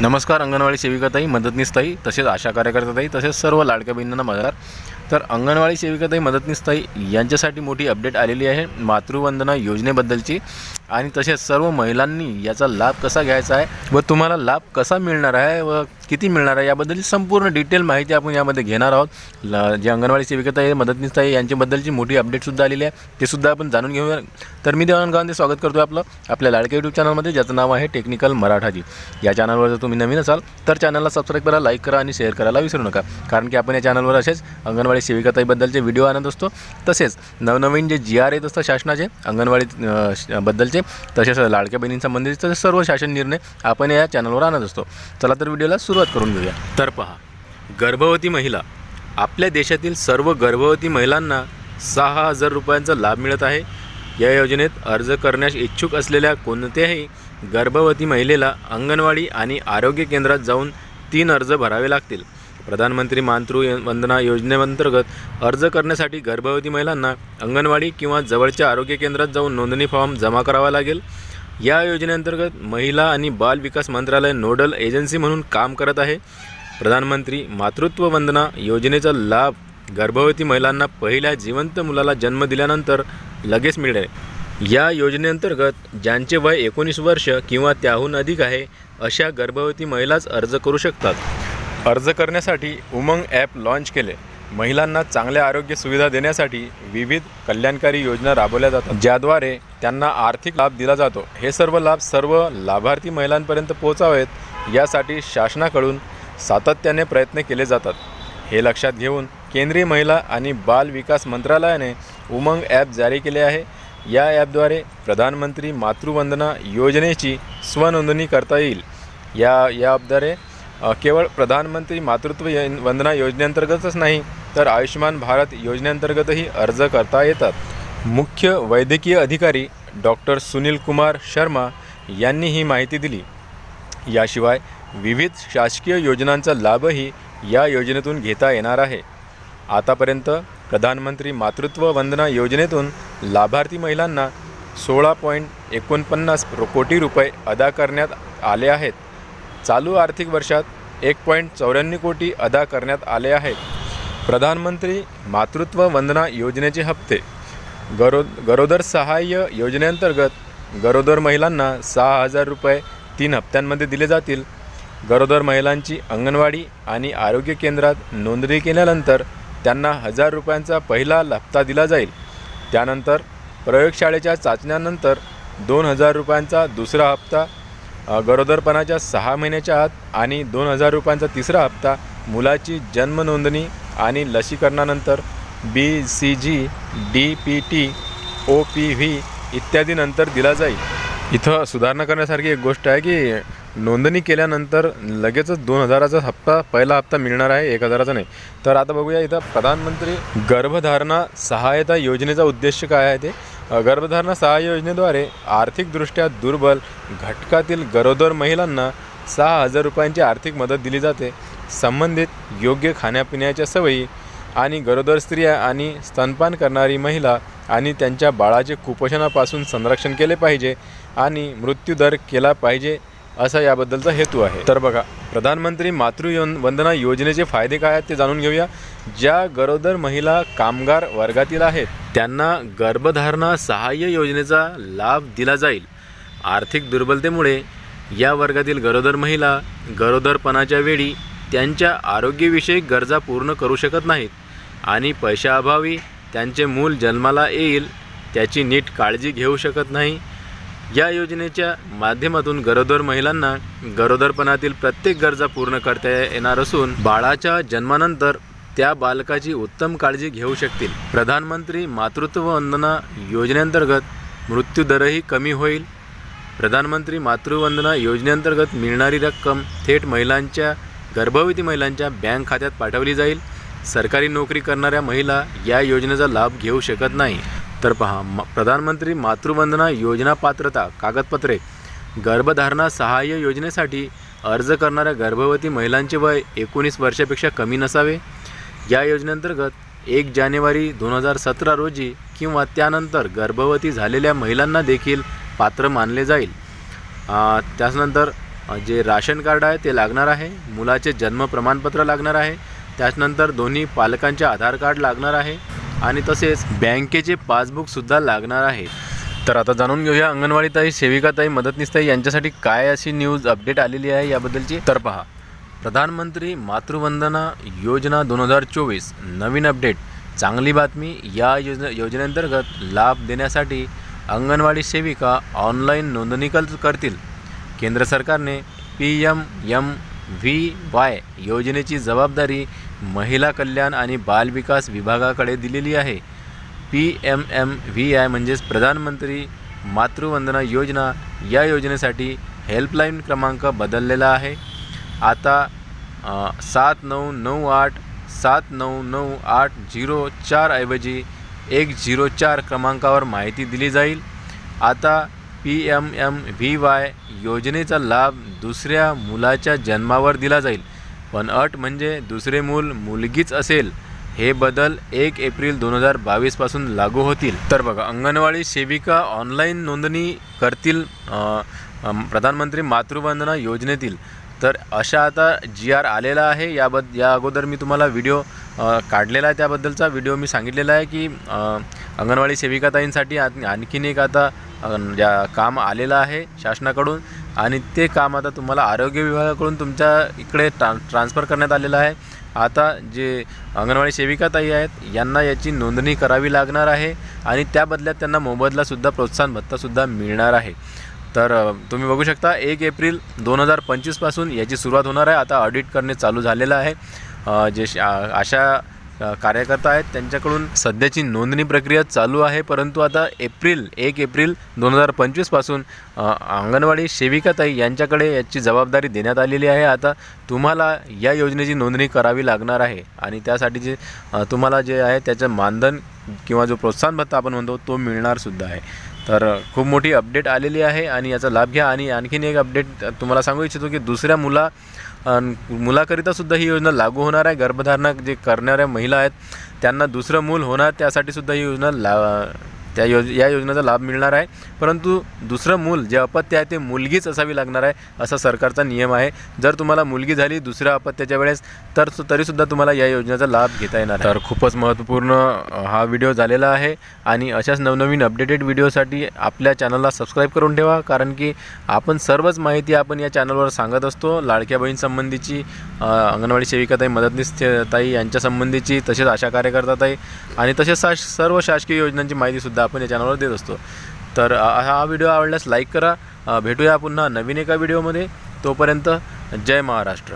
नमस्कार अंगणवाडी सेविकाताई मदतनीसताई तसेच आशा कार्यकर्ताताई तसेच सर्व लाडक्या बहिणींना माझा तर अंगणवाडी सेविकाताई मदतनीसताई यांच्यासाठी मोठी अपडेट आलेली आहे मातृवंदना योजनेबद्दलची. आणि तसेच सर्व महिलांनी याचा लाभ कसा घ्यायचा आहे व तुम्हाला लाभ कसा मिळणार आहे व किती मिळणार आहे याबद्दलची संपूर्ण डिटेल माहिती आपण यामध्ये घेणार आहोत. ल जे अंगणवाडी सेविकाताई मदतनीसताई यांच्याबद्दलची मोठी अपडेटसुद्धा आलेली आहे. ते सुद्धा आपण जाणून घेऊया. तर मी देवानंद गावंदे स्वागत करतो आपलं आपल्या लाडक्या यूट्यूब चॅनलमध्ये ज्याचं नाव आहे टेक्निकल मराठाजी. या चॅनलवर जर तुम्ही नवीन असाल तर चॅनलला सबस्क्राईब करा लाईक करा आणि शेअर करायला विसरू नका. कारण की आपण या चॅनलवर असेच अंगणवाडी सेविकाताईबद्दलचे व्हिडिओ आणत असतो. तसेच नवनवीन जे जी आर येत असतात शासनाचे अंगणवाडी श- बद्दलचे तसेच लाडक्या बहिणींसंबंधित तसेच सर्व शासन निर्णय आपण या चॅनलवर आणत असतो. चला तर व्हिडिओला सुरुवात करून घेऊया. तर पहा गर्भवती महिला. आपल्या देशातील सर्व गर्भवती महिलांना सहा हजार रुपयांचा लाभ मिळत आहे. या योजनेत अर्ज करण्यास इच्छुक असलेल्या कोणत्याही गर्भवती महिलेला अंगणवाडी आणि आरोग्य केंद्रात जाऊन तीन अर्ज भरावे लागतील. प्रधानमंत्री मातृ वंदना योजनेअंतर्गत अर्ज करण्यासाठी गर्भवती महिलांना अंगणवाडी किंवा जवळच्या आरोग्य केंद्रात जाऊन नोंदणी फॉर्म जमा करावा लागेल. या योजनेअंतर्गत महिला आणि बाल विकास मंत्रालय नोडल एजन्सी म्हणून काम करत आहे. प्रधानमंत्री मातृत्व वंदना योजनेचा लाभ गर्भवती महिलांना पहिल्या जिवंत मुलाला जन्म दिल्यानंतर लगेच मिळेल. या योजनेअंतर्गत ज्यांचे वय एकोणीस वर्ष किंवा त्याहून अधिक आहे अशा गर्भवती महिलाच अर्ज करू शकतात. अर्ज करण्यासाठी उमंग ॲप लॉन्च केले. महिलांना चांगल्या आरोग्य सुविधा देण्यासाठी विविध कल्याणकारी योजना राबवल्या जातात. ज्याद्वारे त्यांना आर्थिक लाभ दिला जातो. हे सर्व लाभ सर्व लाभार्थी महिलांपर्यंत पोहोचावेत यासाठी शासनाकडून सातत्याने प्रयत्न केले जातात. हे लक्षात घेऊन केंद्रीय महिला आणि बाल विकास मंत्रालयाने उमंग ॲप जारी केले आहे. या ॲपद्वारे प्रधानमंत्री मातृवंदना योजनेची स्वनोंदणी करता येईल. या या ॲपद्वारे केवळ प्रधानमंत्री मातृत्व वंदना योजनेअंतर्गतच नाही तर आयुष्यमान भारत योजनेअंतर्गतही अर्ज करता येतात. मुख्य वैद्यकीय अधिकारी डॉक्टर सुनील कुमार शर्मा यांनी ही माहिती दिली. याशिवाय विविध शासकीय योजनांचा लाभही या योजनेतून घेता येणार आहे. आतापर्यंत प्रधानमंत्री मातृत्व वंदना योजनेतून लाभार्थी महिलांना सोळा पॉईंट एकोणपन्नास कोटी रुपये अदा करण्यात आले आहेत. चालू आर्थिक वर्षात एक पॉईंट चौऱ्याण्णव कोटी अदा करण्यात आले आहेत प्रधानमंत्री मातृत्व वंदना योजनेचे हप्ते. गरो गरोदर सहाय्य योजनेअंतर्गत गरोदर महिलांना सहा हजार रुपये तीन हप्त्यांमध्ये दिले जातील. गरोदर महिलांची अंगणवाडी आणि आरोग्य केंद्रात नोंदणी केल्यानंतर त्यांना हजार रुपयांचा पहिला हप्ता दिला जाईल. त्यानंतर प्रयोगशाळेच्या चाचण्यानंतर दोन हजार रुपयांचा दुसरा हप्ता गरोदरपणाच्या सहा महिन्याच्या आत आणि दोन हजार रुपयांचा तिसरा हप्ता मुलाची जन्म नोंदणी आणि लसीकरणानंतर B C G D P T O P V इत्यादीनंतर दिला जाईल. इथं सुधारणा करण्यासारखी एक गोष्ट आहे की नोंदणी केल्यानंतर लगेचच दोन हजाराचा हप्ता पहिला हप्ता मिळणार आहे एक हजाराचा नाही. तर आता बघूया इथं प्रधानमंत्री गर्भधारणा सहायता योजनेचा उद्देश काय आहे ते. गर्भधारणा सहाय्य योजनेद्वारे आर्थिकदृष्ट्या दुर्बल घटकातील गरोदर महिलांना सहा हजार रुपयांची आर्थिक मदत दिली जाते. संबंधित योग्य खाण्यापिण्याच्या सवयी आणि गरोदर स्त्रिया आणि स्तनपान करणारी महिला आणि त्यांच्या बाळाचे कुपोषणापासून संरक्षण केले पाहिजे आणि मृत्यूदर केला पाहिजे असा याबद्दलचा हेतू आहे. तर बघा प्रधानमंत्री मातृ योन- वंदना योजनेचे फायदे काय आहेत ते जाणून घेऊया. ज्या गरोदर महिला कामगार वर्गातील आहेत त्यांना गर्भधारणा सहाय्य योजनेचा लाभ दिला जाईल. आर्थिक दुर्बलतेमुळे या वर्गातील गरोदर महिला गरोदरपणाच्या वेळी त्यांच्या आरोग्यविषयक गरजा पूर्ण करू शकत नाहीत आणि पैशाअभावी त्यांचे मूल जन्माला येईल त्याची नीट काळजी घेऊ शकत नाही. या योजनेच्या माध्यमातून गरोदर महिलांना गरोदरपणातील प्रत्येक गरजा पूर्ण करता येणार असून बाळाच्या जन्मानंतर त्या बालकाची उत्तम काळजी घेऊ शकतील. प्रधानमंत्री मातृत्व वंदना योजनेअंतर्गत मृत्यूदरही कमी होईल. प्रधानमंत्री मातृवंदना योजनेअंतर्गत मिळणारी रक्कम थेट महिलांच्या गर्भवती महिलांच्या बँक खात्यात पाठवली जाईल. सरकारी नोकरी करणाऱ्या महिला या योजनेचा लाभ घेऊ शकत नाही. तर पहा म प्रधानमंत्री मातृवंदना योजना पात्रता कागदपत्रे गर्भधारणा सहाय्य योजनेसाठी अर्ज करणाऱ्या गर्भवती महिलांचे वय एकोणीस वर्षापेक्षा कमी नसावे. या योजनेअंतर्गत एक जानेवारी दोन हजार सतरा रोजी किंवा त्यानंतर गर्भवती झालेल्या महिलांना देखील पात्र मानले जाईल. त्याचनंतर जे राशन कार्ड आहे ते लागणार आहे मुलाचे जन्म प्रमाणपत्र लागणार आहे त्याचनंतर दोन्ही पालकांचे आधार कार्ड लागणार आहे आणि तसेच बँकेचे पासबुकसुद्धा लागणार आहे. तर आता जाणून घेऊया अंगणवाडीताई सेविकाताई मदतनीसताई यांच्यासाठी काय अशी न्यूज अपडेट आलेली आहे याबद्दलची. तर पहा प्रधानमंत्री मातृवंदना योजना दोन हजार चोवीस नवीन अपडेट. चांगली बातमी या योजने योजनेअंतर्गत लाभ देण्यासाठी अंगणवाडी सेविका ऑनलाईन नोंदणी करतील. केंद्र सरकारने P M M V Y योजनेची जबाबदारी महिला कल्याण आणि बालविकास विभागाकडे दिलेली आहे. P M M V I म्हणजेच प्रधानमंत्री मातृवंदना योजना या योजनेसाठी हेल्पलाईन क्रमांक बदललेला आहे. आता सात नऊ नऊ आठ सात नऊ नऊ आठ झिरो चार ऐवजी एक झिरो चार क्रमांकावर माहिती दिली जाईल. आता P M M V Y योजनेचा लाभ दुसऱ्या मुलाच्या जन्मावर दिला जाईल. पण अट म्हणजे दुसरे मूल मुलगीच असेल. हे बदल एक एप्रिल दोन हजार बावीसपासून लागू होतील. तर बघा अंगणवाडी सेविका ऑनलाईन नोंदणी करतील प्रधानमंत्री मातृवंदना योजनेतील. तर अशा आता जी आर आलेला आहे याबद या अगोदर मी तुम्हाला व्हिडिओ काढलेला आहे त्याबद्दलचा व्हिडिओ मी सांगितलेला आहे की अंगणवाडी सेविकाताईंसाठी आणखीन एक आता या काम आलेलं आहे शासनाकडून आणि ते काम आता तुम्हाला आरोग्य विभागाकडून तुमच्या इकडे ट्रां ट्रान्स्फर करण्यात आलेलं आहे. आता जे अंगणवाडी सेविकाताई आहेत यांना याची नोंदणी करावी लागणार आहे आणि त्या बदल्यात त्यांना मोबदलासुद्धा प्रोत्साहन भत्तासुद्धा मिळणार आहे. तर तुम्ही बघू शकता एक एप्रिल दोन हजार पंचवीसपासून याची सुरुवात होणार आहे. आता ऑडिट करणे चालू झालेलं आहे. जे श- अशा कार्यकर्ता आहेत. त्यांच्याकडून सध्याची नोंदणी प्रक्रिया चालू आहे. परंतु आता एप्रिल एक एप्रिल दोन हजार पंचवीसपासून अंगणवाडी सेविकाताई यांच्याकडे याची जबाबदारी देण्यात आलेली आहे. आता तुम्हाला या योजनेची नोंदणी करावी लागणार आहे आणि त्यासाठी जे तुम्हाला जे आहे त्याचं मानधन किंवा जो प्रोत्साहन भत्ता आपण म्हणतो तो मिळणारसुद्धा आहे. तर खूप मोठी अपडेट आलेली आहे आणि याचा लाभ घ्या. आणि आणखीन एक अपडेट तुम्हाला सांगू इच्छितो की दुसऱ्या मुला आणि मुलाकरिता सुद्धा ही योजना लागू होणार आहे. गर्भधारणा जे करणाऱ्या महिला आहेत त्यांना दुसरं मूल होणार त्यासाठी सुद्धा ही योजना ला त्या योज या योजनेचा लाभ मिळणार आहे. परंतु दुसरं मूल जे अपत्य आहे ते मुलगीच असावी लागणार आहे असा सरकारचा नियम आहे. जर तुम्हाला मुलगी झाली दुसऱ्या अपत्याच्या वेळेस तर तरीसुद्धा तुम्हाला या योजनेचा लाभ घेता येणार तर खूपच महत्त्वपूर्ण हा व्हिडिओ झालेला आहे. आणि अशाच नवनवीन अपडेटेड व्हिडिओसाठी आपल्या चॅनलला सबस्क्राईब करून ठेवा कारण की आपण सर्वच माहिती आपण या चॅनलवर सांगत असतो. लाडक्या बहीणसंबंधीची अंगणवाडी सेविकाताई मदतनीस ताई यांच्यासंबंधीची तसेच आशा कार्यकर्ताताई आणि तसेच सा सर्व शासकीय योजनांची माहितीसुद्धा आपण या चॅनलवर देत असतो. तर हा व्हिडिओ आवडल्यास लाईक करा. भेटूया पुन्हा नवीन एका व्हिडिओमध्ये तोपर्यंत जय महाराष्ट्र.